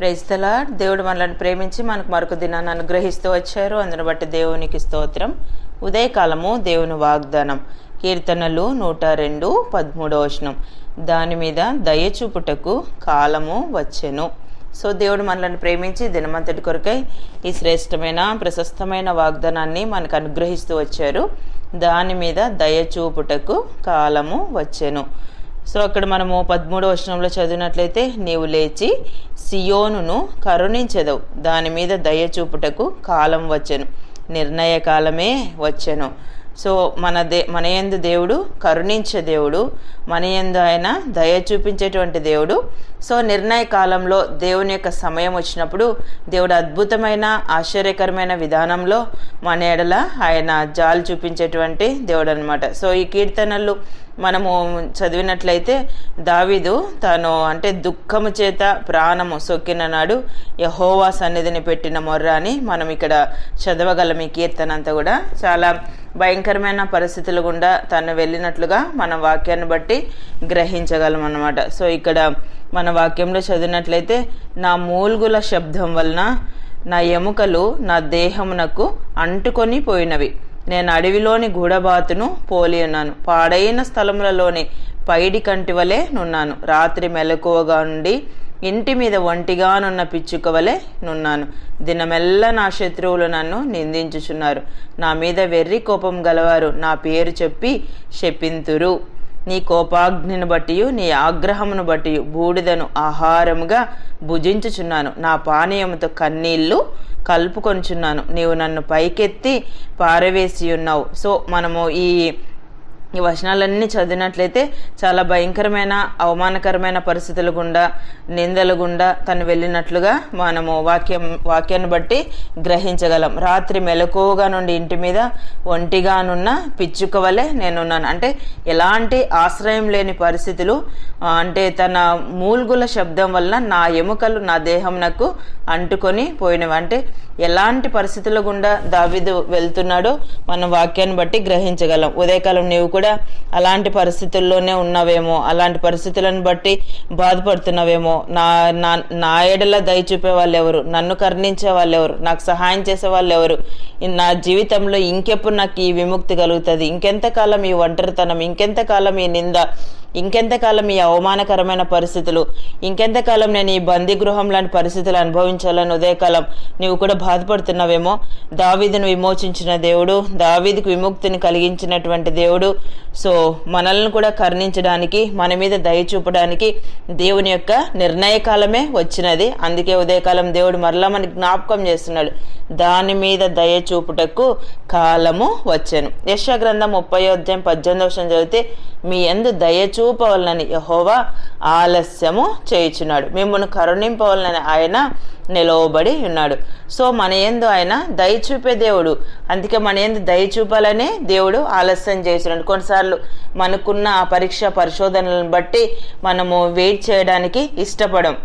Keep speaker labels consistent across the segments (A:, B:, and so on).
A: ప్రైస్తలా దేవుడు మనల్ని ప్రేమించి మనకు మరొక దినాన్ని అనుగ్రహిస్తూ వచ్చారు. అందును బట్టి దేవునికి స్తోత్రం. ఉదయకాలము దేవుని వాగ్దానం. కీర్తనలు నూట రెండు పదమూడో వచనం. దాని మీద దయ చూపుటకు కాలము వచ్చెను. సో దేవుడు మనల్ని ప్రేమించి దినమంతటి కొరకై ఈ శ్రేష్టమైన ప్రశస్తమైన వాగ్దానాన్ని మనకు అనుగ్రహిస్తూ వచ్చారు. దాని మీద దయ చూపుటకు కాలము వచ్చెను. సో అక్కడ మనము పదమూడవ వచనంలో చదివినట్లయితే నీవు లేచి సియోనును కరుణించదవు. దాని మీద దయ చూపుటకు కాలం వచ్చెను. నిర్ణయ కాలమే వచ్చెను. సో మన దే మన యందు దేవుడు కరుణించే దేవుడు మన యందు ఆయన దయ చూపించేటువంటి దేవుడు. సో నిర్ణయ కాలంలో దేవుని యొక్క సమయం వచ్చినప్పుడు దేవుడు అద్భుతమైన ఆశ్చర్యకరమైన విధానంలో మన ఎడల ఆయన జాలు చూపించేటువంటి దేవుడు అనమాట సో ఈ కీర్తనలు మనము చదివినట్లయితే దావీదు తాను అంటే దుఃఖము చేత ప్రాణము సొక్కిన నాడు యహోవా సన్నిధిని పెట్టిన మొర్ర అని మనం ఇక్కడ చదవగలం ఈ కీర్తన అంతా కూడా. చాలా భయంకరమైన పరిస్థితులు గుండా తను వెళ్ళినట్లుగా మన వాక్యాన్ని బట్టి గ్రహించగలం అన్నమాట. సో ఇక్కడ మన వాక్యంలో చదివినట్లయితే నా మూల్గుల శబ్దం వలన నా ఎముకలు నా దేహమునకు అంటుకొని పోయినవి. నేను అడవిలోని గూడబాతును పోలి ఉన్నాను. పాడైన స్థలములలోని పైడి కంటి వలె నున్నాను. రాత్రి మెలకువగా నుండి ఇంటి మీద ఒంటిగానున్న పిచ్చుక వలె నున్నాను. దినమెల్ల నా శత్రువులు నన్ను నిందించుచున్నారు. నా మీద వెర్రి కోపం గలవారు నా పేరు చెప్పి శపింతురు. నీ కోపాగ్నిని బట్టి నీ ఆగ్రహమును బట్టి బూడిదను ఆహారముగా భుజించుచున్నాను. నా పానీయముతో కన్నీళ్ళు కలుపుకొనుచున్నాను. నీవు నన్ను పైకెత్తి పారవేసి ఉన్నావు సో మనము ఈ ఈ వచనాలన్నీ చదివినట్లయితే చాలా భయంకరమైన అవమానకరమైన పరిస్థితుల గుండా నిందల గుండా తను వెళ్ళినట్లుగా మనము వాక్యం వాక్యాన్ని బట్టి గ్రహించగలం. రాత్రి మెలకువగా నుండి ఇంటి మీద ఒంటిగానున్న పిచ్చుక వలె నేనున్నాను. అంటే ఎలాంటి ఆశ్రయం లేని పరిస్థితులు అంటే తన మూల్గుల శబ్దం వలన నా ఎముకలు నా దేహం నాకు అంటుకొని పోయినవి. అంటే ఎలాంటి పరిస్థితుల గుండా దావిదు వెళ్తున్నాడో మనం వాక్యాన్ని బట్టి గ్రహించగలం. ఉదయకాలం నీవు కూడా కూడా అలాంటి పరిస్థితుల్లోనే ఉన్నావేమో అలాంటి పరిస్థితులను బట్టి బాధపడుతున్నావేమో. నా నా నా ఎడల దయ చూపే వాళ్ళు ఎవరు నన్ను కరుణించే వాళ్ళు ఎవరు నాకు సహాయం చేసే వాళ్ళు ఎవరు నా జీవితంలో ఇంకెప్పుడు నాకు ఈ విముక్తి కలుగుతుంది? ఇంకెంతకాలం ఈ ఒంటరితనం? ఇంకెంతకాలం ఈ నింద? ఇంకెంతకాలం ఈ అవమానకరమైన పరిస్థితులు? ఇంకెంతకాలం నేను ఈ బందీ గృహం లాంటి పరిస్థితులు అనుభవించాలని ఉదయకాలం నీవు కూడా బాధపడుతున్నావేమో? దావీదును విమోచించిన దేవుడు దావీదుకు విముక్తిని కలిగించినటువంటి దేవుడు. సో మనల్ని కూడా కరుణించడానికి మన మీద దయ చూపడానికి దేవుని యొక్క నిర్ణయ కాలమే వచ్చినది. అందుకే ఉదయకాలం దేవుడు మరలా మనకి జ్ఞాపకం చేస్తున్నాడు. దాని మీద దయ చూపుటకు కాలము వచ్చాను. యశ గ్రంథం ముప్పై అధ్యాయం పద్దెనిమిది వర్షం చదివితే మీ ఎందు దయ చూపవలనని యహోవా ఆలస్యము చేయుచున్నాడు. మిమ్మల్ని కరుణింపవలనని ఆయన నిలవబడి ఉన్నాడు. సో మన ఎందు ఆయన దయ చూపే దేవుడు. అందుకే మన ఎందు దయ చూపాలనే దేవుడు ఆలస్యం చేస్తున్నాడు కొన్నిసార్లు మనకున్న ఆ పరీక్ష పరిశోధనలను బట్టి మనము వెయిట్ చేయడానికి ఇష్టపడం.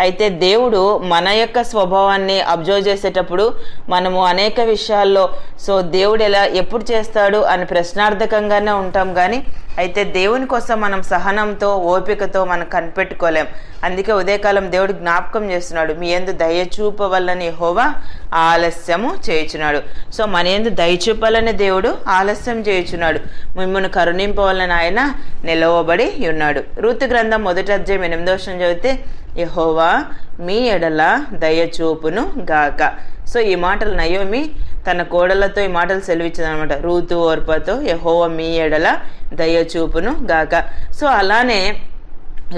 A: అయితే దేవుడు మన యొక్క స్వభావాన్ని అబ్జర్వ్ చేసేటప్పుడు మనము అనేక విషయాల్లో సో దేవుడు ఎలా ఎప్పుడు చేస్తాడు అని ప్రశ్నార్థకంగానే ఉంటాం కానీ అయితే దేవుని కోసం మనం సహనంతో ఓపికతో మనం కనిపెట్టుకోలేం. అందుకే ఉదయకాలం దేవుడు జ్ఞాపకం చేస్తున్నాడు మీ ఎందు దయ చూపవల్లని హోవా ఆలస్యము చేయుచున్నాడు. సో మన ఎందు దయ చూపాలని దేవుడు ఆలస్యం చేయుచున్నాడు. మిమ్మల్ని కరుణింపవల్లని ఆయన నిలవబడి ఉన్నాడు. ఋతు గ్రంథం మొదటి అధ్యాయం ఎనిమిదో చదివితే యహోవా మీ ఎడల దయచూపును గాక. సో ఈ మాటలు నయోమి తన కోడలతో ఈ మాటలు సెలవిచ్చిందనమాట రూతు ఓర్పతో యహోవ మీ ఎడల దయచూపును గాక. సో అలానే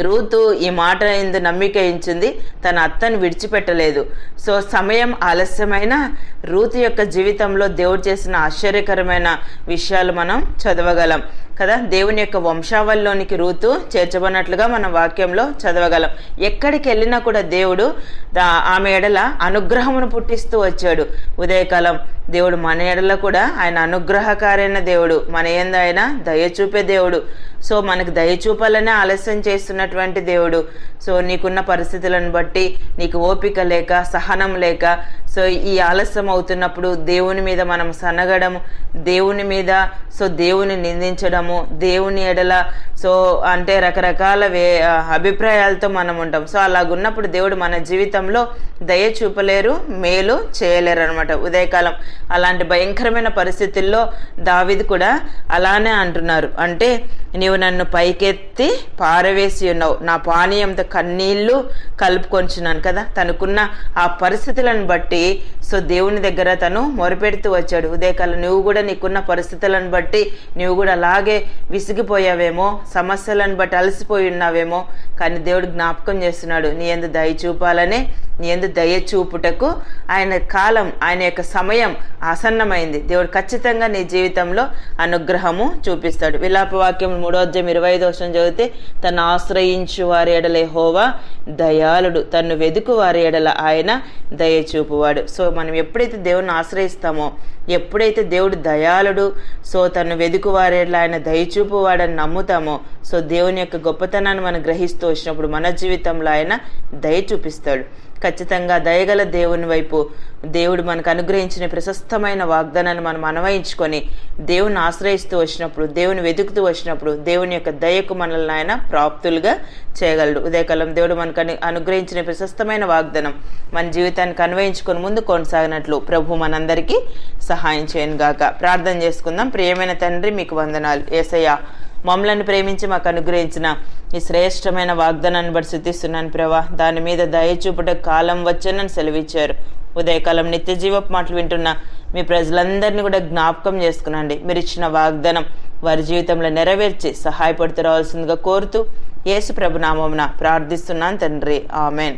A: రూతు ఈ మాట ఎందు నమ్మిక ఇచ్చింది తన అత్తను విడిచిపెట్టలేదు. సో సమయం ఆలస్యమైన రూతు యొక్క జీవితంలో దేవుడు చేసిన ఆశ్చర్యకరమైన విషయాలు మనం చదవగలం. కదా? దేవుని యొక్క వంశావళిలోనికి రూతు చేర్చబడినట్లుగా మన వాక్యంలో చదవగలం. ఎక్కడికి వెళ్ళినా కూడా దేవుడు ఆమె ఎడల అనుగ్రహమును పుట్టిస్తూ వచ్చాడు. ఉదయకాలం దేవుడు మన ఎడల కూడా ఆయన అనుగ్రహకారైన దేవుడు. మన ఏంది ఆయన దయ చూపే దేవుడు. సో మనకు దయ చూపాలనే ఆలస్యం చేస్తున్నటువంటి దేవుడు. సో నీకున్న పరిస్థితులను బట్టి నీకు ఓపిక లేక సహనం లేక సో ఈ ఆలస్యం అవుతున్నప్పుడు దేవుని మీద మనం సనగడము దేవుని మీద సో దేవుని నిందించడము దేవుని ఎడల సో అంటే రకరకాల వే అభిప్రాయాలతో మనం ఉంటాం. సో అలాగున్నప్పుడు దేవుడు మన జీవితంలో దయ చూపలేరు మేలు చేయలేరు అనమాట ఉదయకాలం. అలాంటి భయంకరమైన పరిస్థితుల్లో దావిది కూడా అలానే అంటున్నారు. అంటే నీవు నన్ను పైకెత్తి పారవేసి ఉన్నావు. నా పానీయంతో కన్నీళ్ళు కలుపుకొంచున్నాను కదా. తనకున్న ఆ పరిస్థితులను బట్టి సో దేవుని దగ్గర తను మొరపెడుతూ వచ్చాడు. ఉదయకాలం నువ్వు కూడా నీకున్న పరిస్థితులను బట్టి నువ్వు కూడా అలాగే విసిగిపోయావేమో సమస్యలను బట్టి అలసిపోయి ఉన్నావేమో కానీ దేవుడు జ్ఞాపకం చేస్తున్నాడు. నీ ఎందు దయ చూపాలనే నీ ఎందు దయ చూపుటకు ఆయన కాలం ఆయన యొక్క సమయం ఆసన్నమైంది. దేవుడు ఖచ్చితంగా నీ జీవితంలో అనుగ్రహము చూపిస్తాడు. విలాపవాక్యం మూడో అధ్యాయం ఇరవై ఐదో వర్షం చదివితే తను ఆశ్రయించు వారి ఎడలే హోవా దయాళుడు. తను వెదుకు వారి ఎడల ఆయన దయ చూపువాడు. సో మనం ఎప్పుడైతే దేవుని ఆశ్రయిస్తామో ఎప్పుడైతే దేవుడు దయాళుడు సో తను వెదుకు వారి ఎడల ఆయన దయచూపువాడని నమ్ముతామో సో దేవుని యొక్క గొప్పతనాన్ని మనం గ్రహిస్తూ వచ్చినప్పుడు మన జీవితంలో ఆయన దయ చూపిస్తాడు. ఖచ్చితంగా దయగల దేవుని వైపు దేవుడు మనకు అనుగ్రహించిన ప్రశస్తమైన వాగ్దానాన్ని మనం అన్వయించుకొని దేవుని ఆశ్రయిస్తూ వచ్చినప్పుడు దేవుని వెతుకుతూ వచ్చినప్పుడు దేవుని యొక్క దయకు మనల్ని ఆయన ప్రాప్తులుగా చేయగలడు. ఉదయకాలం దేవుడు మనకు అను- అనుగ్రహించిన ప్రశస్తమైన వాగ్దానం మన జీవితానికి అన్వయించుకొని ముందు కొనసాగినట్లు ప్రభు మనందరికీ సహాయం చేయను గాక ప్రార్థన చేసుకుందాం. ప్రియమైన తండ్రి మీకు వందనాలు. ఏసయ్య మమ్మలను ప్రేమించి మాకు అనుగ్రహించిన ఈ శ్రేష్టమైన వాగ్దానాన్ని బట్టి శుద్ధిస్తున్నాను ప్రభా. దాని మీద దయ చూపుట కాలం వచ్చానని సెలవిచ్చారు. ఉదయకాలం నిత్య జీవపు మాటలు వింటున్న మీ ప్రజలందరినీ కూడా జ్ఞాపకం చేసుకునండి. మీరు ఇచ్చిన వాగ్దానం వారి జీవితంలో నెరవేర్చి సహాయపడుతూ రావాల్సిందిగా కోరుతూ యేసు ప్రభు నామమున ప్రార్థిస్తున్నాను తండ్రి. ఆమెన్.